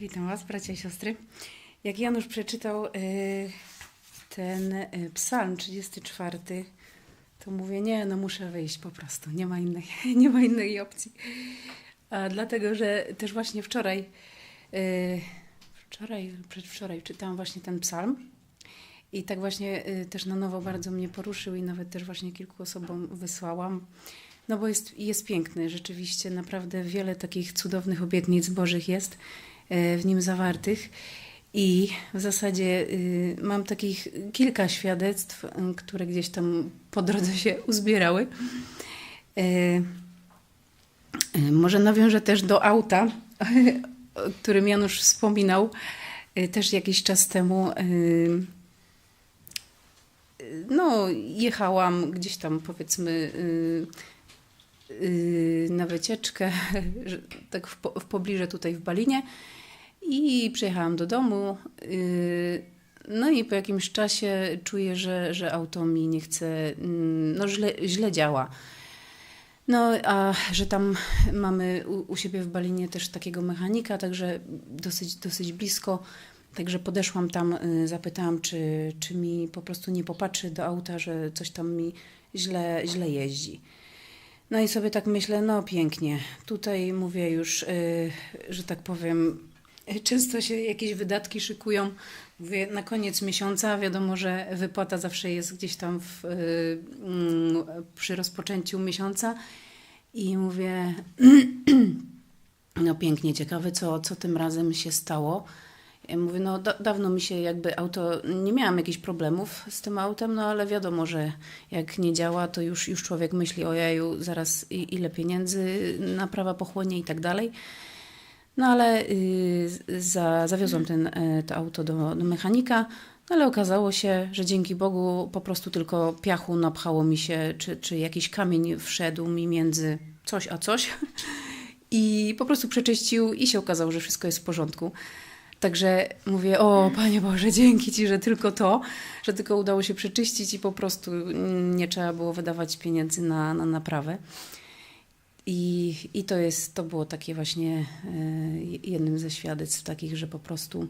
Witam Was, bracia i siostry. Jak Janusz przeczytał y, ten y, psalm 34, to mówię, nie, no muszę wyjść po prostu, nie ma innej, nie ma innej opcji. A dlatego, że też właśnie wczoraj, y, wczoraj, przedwczoraj czytałam właśnie ten psalm i tak właśnie też na nowo bardzo mnie poruszył i nawet też właśnie kilku osobom wysłałam. No bo jest, jest piękny, rzeczywiście naprawdę wiele takich cudownych obietnic Bożych jest w nim zawartych. I w zasadzie y, mam takich kilka świadectw, y, które gdzieś tam po drodze się uzbierały. E, e, Może nawiążę też do auta, o którym Janusz wspominał e, też jakiś czas temu. No, jechałam gdzieś tam powiedzmy y, na wycieczkę, tak w, po, w pobliże tutaj w Balinie i przyjechałam do domu. y, No i po jakimś czasie czuję, że, że auto mi nie chce, mm, no źle, źle działa. No, a że tam mamy u, u siebie w Balinie też takiego mechanika, także dosyć, dosyć blisko. Także podeszłam tam, y, zapytałam, czy, czy mi po prostu nie popatrzy do auta, że coś tam mi źle, źle jeździ. No i sobie tak myślę, no pięknie. Tutaj mówię już, y, że tak powiem, y, często się jakieś wydatki szykują. Mówię, na koniec miesiąca wiadomo, że wypłata zawsze jest gdzieś tam w, y, mm, przy rozpoczęciu miesiąca. I mówię, no pięknie, ciekawe, co, co tym razem się stało. Ja mówię, no da, dawno mi się jakby auto, nie miałam jakichś problemów z tym autem, no ale wiadomo, że jak nie działa, to już, już człowiek myśli, ojeju, zaraz ile pieniędzy naprawa pochłonie i tak dalej. No ale y, za, zawiozłam ten, y, to auto do, do mechanika, no ale okazało się, że dzięki Bogu po prostu tylko piachu napchało mi się, czy, czy jakiś kamień wszedł mi między coś a coś i po prostu przeczyścił i się okazało, że wszystko jest w porządku. Także mówię, o Panie Boże, dzięki Ci, że tylko to, że tylko udało się przeczyścić i po prostu nie trzeba było wydawać pieniędzy na, na naprawę. I, I to jest, to było takie właśnie e, jednym ze świadectw takich, że po prostu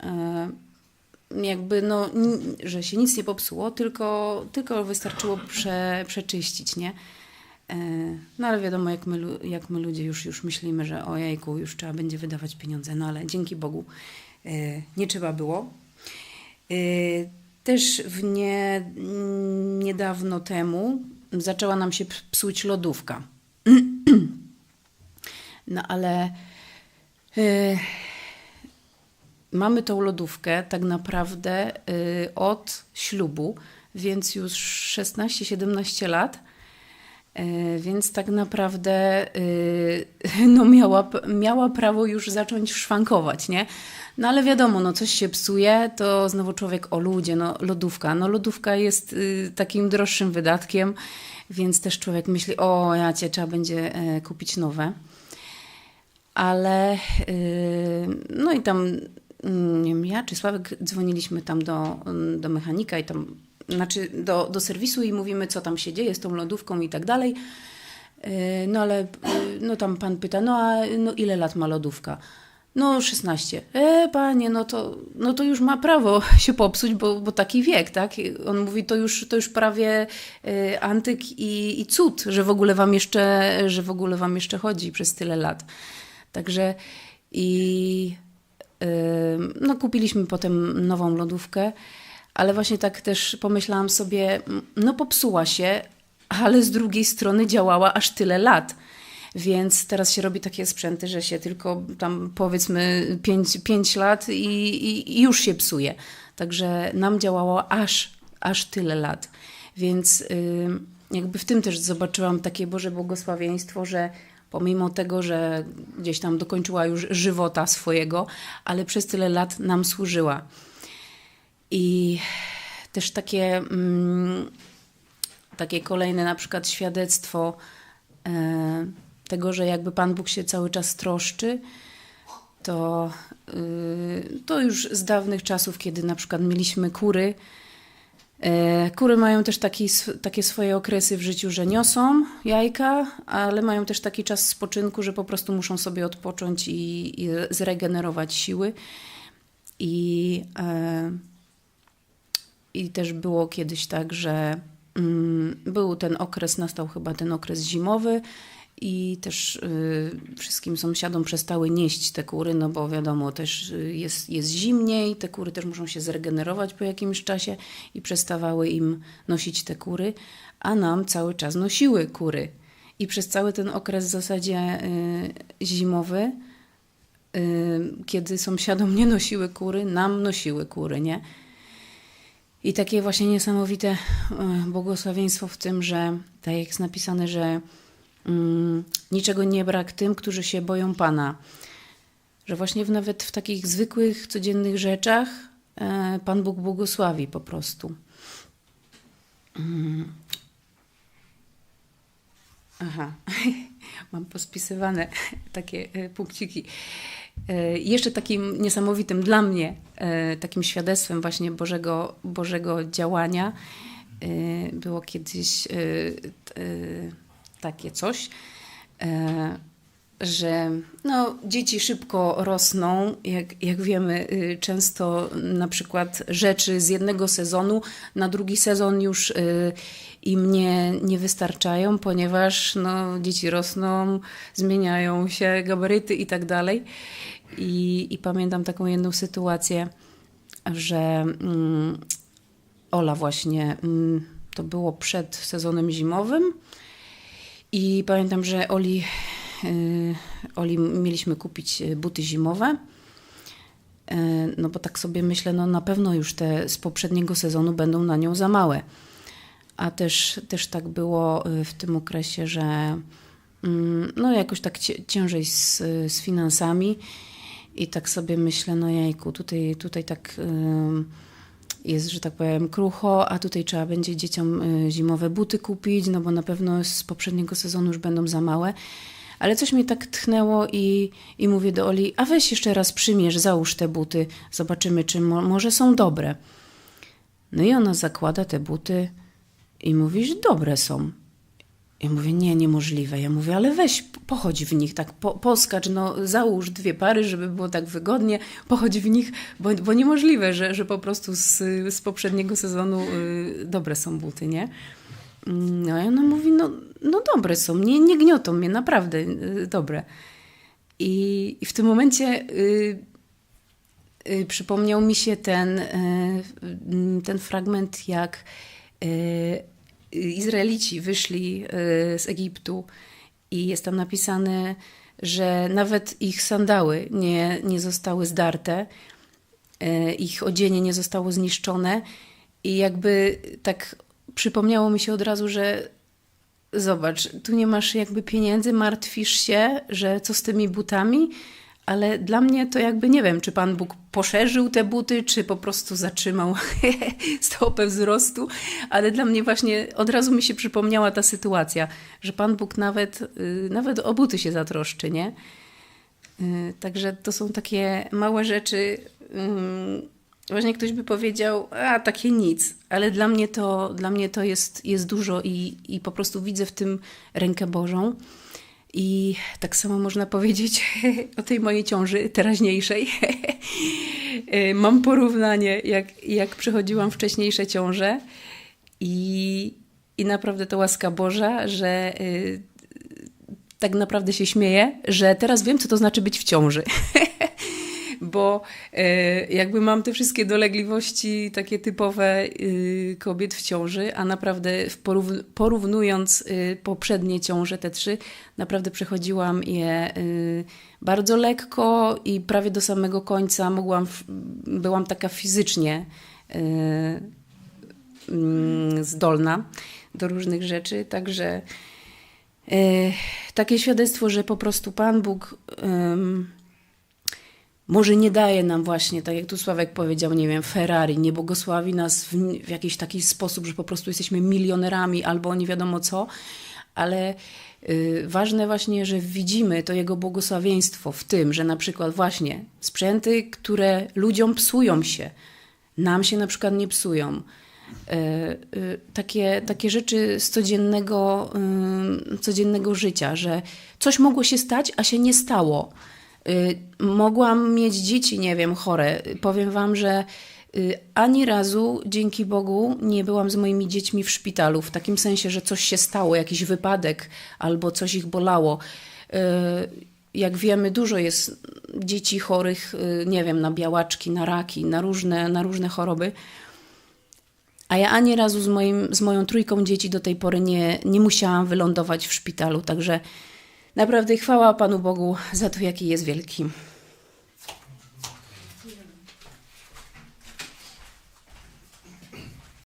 e, jakby no, że się nic nie popsuło, tylko, tylko wystarczyło prze, przeczyścić, nie? E, No ale wiadomo, jak my, jak my ludzie już, już myślimy, że ojejku, już trzeba będzie wydawać pieniądze, no ale dzięki Bogu e, nie trzeba było. E, Też w nie, niedawno temu zaczęła nam się psuć lodówka. No ale mamy tą lodówkę tak naprawdę od ślubu, więc już 16-17 lat. Y, Więc tak naprawdę y, no miała, miała prawo już zacząć szwankować, nie? No ale wiadomo, no coś się psuje, to znowu człowiek, o ludzie, no lodówka. No lodówka jest y, takim droższym wydatkiem, więc też człowiek myśli, o ja cię, trzeba będzie e, kupić nowe ale yy, no i tam mm, nie wiem, ja czy Sławek dzwoniliśmy tam do, do mechanika i tam, znaczy do, do serwisu i mówimy, co tam się dzieje z tą lodówką i tak dalej. Yy, No ale yy, no tam pan pyta, no a no ile lat ma lodówka? No 16. E, panie, no to, no to już ma prawo się popsuć, bo, bo taki wiek, tak? On mówi, to już, to już prawie y, antyk i, i cud, że w ogóle wam jeszcze, że w ogóle wam jeszcze chodzi przez tyle lat. Także i ym, no, kupiliśmy potem nową lodówkę, ale właśnie tak też pomyślałam sobie, m, no popsuła się, ale z drugiej strony działała aż tyle lat. Więc teraz się robi takie sprzęty, że się tylko tam powiedzmy 5, 5 lat i, i, już się psuje. Także nam działało aż, aż tyle lat. Więc ym, jakby w tym też zobaczyłam takie Boże błogosławieństwo, że pomimo tego, że gdzieś tam dokończyła już żywota swojego, ale przez tyle lat nam służyła. I też takie, mm, takie kolejne na przykład świadectwo e, tego, że jakby Pan Bóg się cały czas troszczy, to, y, to już z dawnych czasów, kiedy na przykład mieliśmy kury, E, kury mają też taki, takie swoje okresy w życiu, że niosą jajka, ale mają też taki czas spoczynku, że po prostu muszą sobie odpocząć i, i zregenerować siły. I, e, I też było kiedyś tak, że mm, był ten okres, nastał chyba ten okres zimowy i też y, wszystkim sąsiadom przestały nieść te kury, no bo wiadomo, też jest, jest zimniej, te kury też muszą się zregenerować po jakimś czasie i przestawały im nosić te kury, a nam cały czas nosiły kury. I przez cały ten okres w zasadzie y, zimowy, y, kiedy sąsiadom nie nosiły kury, nam nosiły kury, nie? I takie właśnie niesamowite y, błogosławieństwo w tym, że tak jak jest napisane, że Mm, niczego nie brak tym, którzy się boją Pana. Że właśnie w, nawet w takich zwykłych, codziennych rzeczach e, Pan Bóg błogosławi po prostu. Mm. Aha, mam pospisywane takie e, punkciki. E, jeszcze takim niesamowitym dla mnie, takim świadectwem właśnie Bożego, Bożego działania było kiedyś takie coś, e, że no, dzieci szybko rosną. Jak, jak wiemy, y, często na przykład rzeczy z jednego sezonu na drugi sezon już y, im nie, nie wystarczają, ponieważ no, dzieci rosną, zmieniają się gabaryty i tak dalej. I, i pamiętam taką jedną sytuację, że mm, Ola właśnie, mm, to było przed sezonem zimowym, i pamiętam, że Oli, Oli mieliśmy kupić y, buty zimowe. Y, no bo tak sobie myślę, no na pewno już te z poprzedniego sezonu będą na nią za małe. A też, też tak było w tym okresie, że mm, no jakoś tak ciężej z, z finansami i tak sobie myślę, no jajku, tutaj, tutaj tak jest, że tak powiem, krucho, a tutaj trzeba będzie dzieciom zimowe buty kupić, no bo na pewno z poprzedniego sezonu już będą za małe. Ale coś mnie tak tchnęło i, i mówię do Oli, a weź jeszcze raz przymierz, załóż te buty, zobaczymy, czy mo może są dobre. No i ona zakłada te buty i mówisz, dobre są. Ja mówię, nie, niemożliwe. Ja mówię, ale weź, pochodź w nich, tak po, poskacz, no załóż dwie pary, żeby było tak wygodnie, pochodź w nich, bo, bo niemożliwe, że, że po prostu z, z poprzedniego sezonu y, dobre są buty, nie? Mm, no i ona mówi, no, no dobre są, nie, nie gniotą mnie, naprawdę y, dobre. I, I, w tym momencie y, y przypomniał mi się ten, y, ten fragment, jak y, Izraelici wyszli y, z Egiptu i jest tam napisane, że nawet ich sandały nie, nie zostały zdarte, y, ich odzienie nie zostało zniszczone i jakby tak przypomniało mi się od razu, że zobacz, tu nie masz jakby pieniędzy, martwisz się, że co z tymi butami, ale dla mnie to jakby nie wiem, czy Pan Bóg poszerzył te buty, czy po prostu zatrzymał stopę wzrostu, ale dla mnie właśnie od razu mi się przypomniała ta sytuacja, że Pan Bóg nawet, y, nawet o buty się zatroszczy, nie? Y, także to są takie małe rzeczy. Właśnie ktoś by powiedział, a takie nic, ale dla mnie to, dla mnie to jest, jest dużo i, i po prostu widzę w tym rękę Bożą. I tak samo można powiedzieć o tej mojej ciąży teraźniejszej. Mam porównanie, jak, jak przechodziłam wcześniejsze ciąże i, i naprawdę to łaska Boża, że y, tak naprawdę się śmieję, że teraz wiem, co to znaczy być w ciąży. bo e, jakby mam te wszystkie dolegliwości takie typowe y, kobiet w ciąży, a naprawdę porównując y, poprzednie ciąże, te trzy, naprawdę przechodziłam je bardzo lekko i prawie do samego końca mogłam, byłam taka fizycznie mm, zdolna do różnych rzeczy, także takie świadectwo, że po prostu Pan Bóg może nie daje nam właśnie, tak jak tu Sławek powiedział, nie wiem, Ferrari, nie błogosławi nas w, w jakiś taki sposób, że po prostu jesteśmy milionerami albo nie wiadomo co, ale y, ważne właśnie, że widzimy to Jego błogosławieństwo w tym, że na przykład właśnie sprzęty, które ludziom psują się, nam się na przykład nie psują, E, e, takie, takie rzeczy z codziennego, y, codziennego życia, że coś mogło się stać, a się nie stało. Y, mogłam mieć dzieci, nie wiem, chore. Powiem Wam, że y, ani razu, dzięki Bogu, nie byłam z moimi dziećmi w szpitalu, w takim sensie, że coś się stało, jakiś wypadek albo coś ich bolało. Jak wiemy, dużo jest dzieci chorych, nie wiem, na białaczki, na raki, na różne, na różne choroby. A ja ani razu z, moim, z moją trójką dzieci do tej pory nie, nie musiałam wylądować w szpitalu. Także naprawdę chwała Panu Bogu za to, jaki jest wielki.